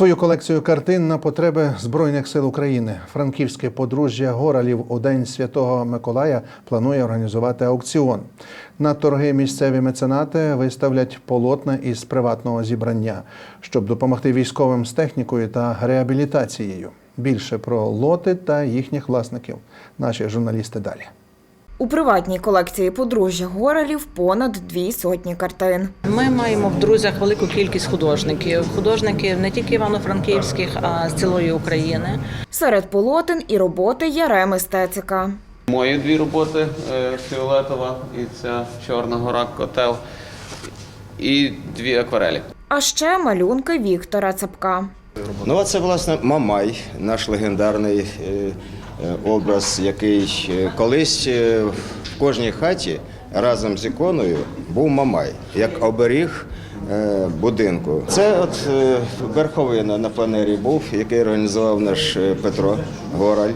Свою колекцію картин на потреби Збройних сил України франківське подружжя Горалів у День Святого Миколая планує організувати аукціон. На торги місцеві меценати виставлять полотна із приватного зібрання, щоб допомогти військовим з технікою та реабілітацією. Більше про лоти та їхніх власників. Наші журналісти далі. У приватній колекції подружжя Горелів понад дві сотні картин. Ми маємо в друзях велику кількість художників. Художників не тільки івано-франківських, а з цілої України. Серед полотен і роботи Яреми Стецика. Мої дві роботи е, фіолетова і ця Чорна гора котел. І дві акварелі. А ще малюнки Віктора Цапка. Ну, а це власне Мамай, наш легендарний е, образ, який е, колись е, в кожній хаті разом з іконою був Мамай, як оберіг е, будинку. Це от е, верховина на фанері був, який організував наш е, Петро Гораль.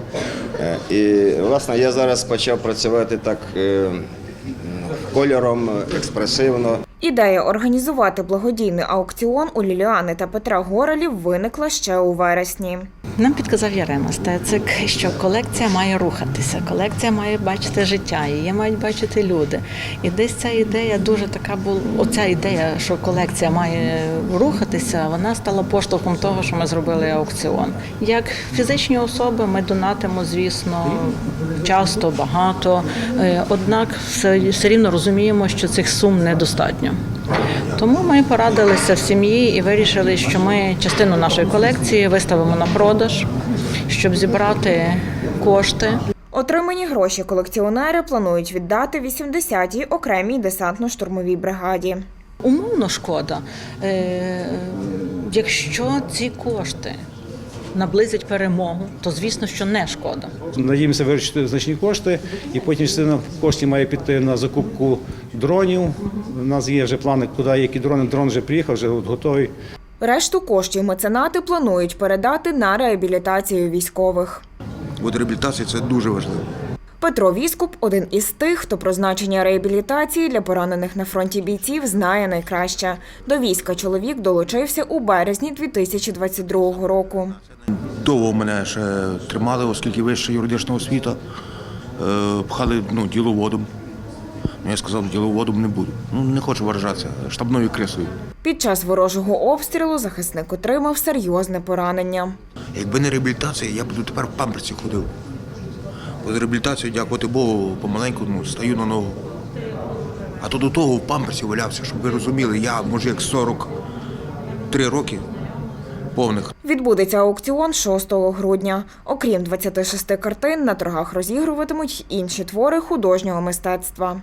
Е, І власне я зараз почав працювати так е, кольором, експресивно. Ідея організувати благодійний аукціон у Ліліани та Петра Горелів виникла ще у вересні. Нам підказав Ярема Стецик, що колекція має рухатися, колекція має бачити життя, її мають бачити люди. І десь ця ідея дуже така була. Оця ідея, що колекція має рухатися, вона стала поштовхом того, що ми зробили аукціон. Як фізичні особи, ми донатимо, звісно, часто, багато. Е, Однак все, все рівно розуміємо, що цих сум недостатньо. Тому ми порадилися в сім'ї і вирішили, що ми частину нашої колекції виставимо на продаж, щоб зібрати кошти. Отримані гроші колекціонери планують віддати 80-й окремій десантно-штурмовій бригаді. Умовно шкода, е, якщо ці кошти наблизять перемогу, то звісно, що не шкода. Надіємося виручити значні кошти, і потім частина коштів має піти на закупку дронів. У нас є вже плани, куди які дрони. Дрон вже приїхав, вже от готовий. Решту коштів меценати планують передати на реабілітацію військових. От реабілітація це дуже важливо. Петро Віскуп один із тих, хто про значення реабілітації для поранених на фронті бійців знає найкраще. До війська чоловік долучився у березні 2022 року. Довго мене ще тримали, оскільки вища юридична освіта. Е, Пхали ну, діловодом. Ну, я сказав, діловодом не буду. Ну, не хочу виражатися, штабною крисою. Під час ворожого обстрілу захисник отримав серйозне поранення. Якби не реабілітація, я б тут тепер в памперсі ходив. З реабілітацією, дякувати Богу, помаленьку ну, стаю на ногу. А то до того в памперсі валявся, щоб ви розуміли, я мужик 43 роки повних. Відбудеться аукціон 6 грудня. Окрім 26 картин, на торгах розігруватимуть інші твори художнього мистецтва.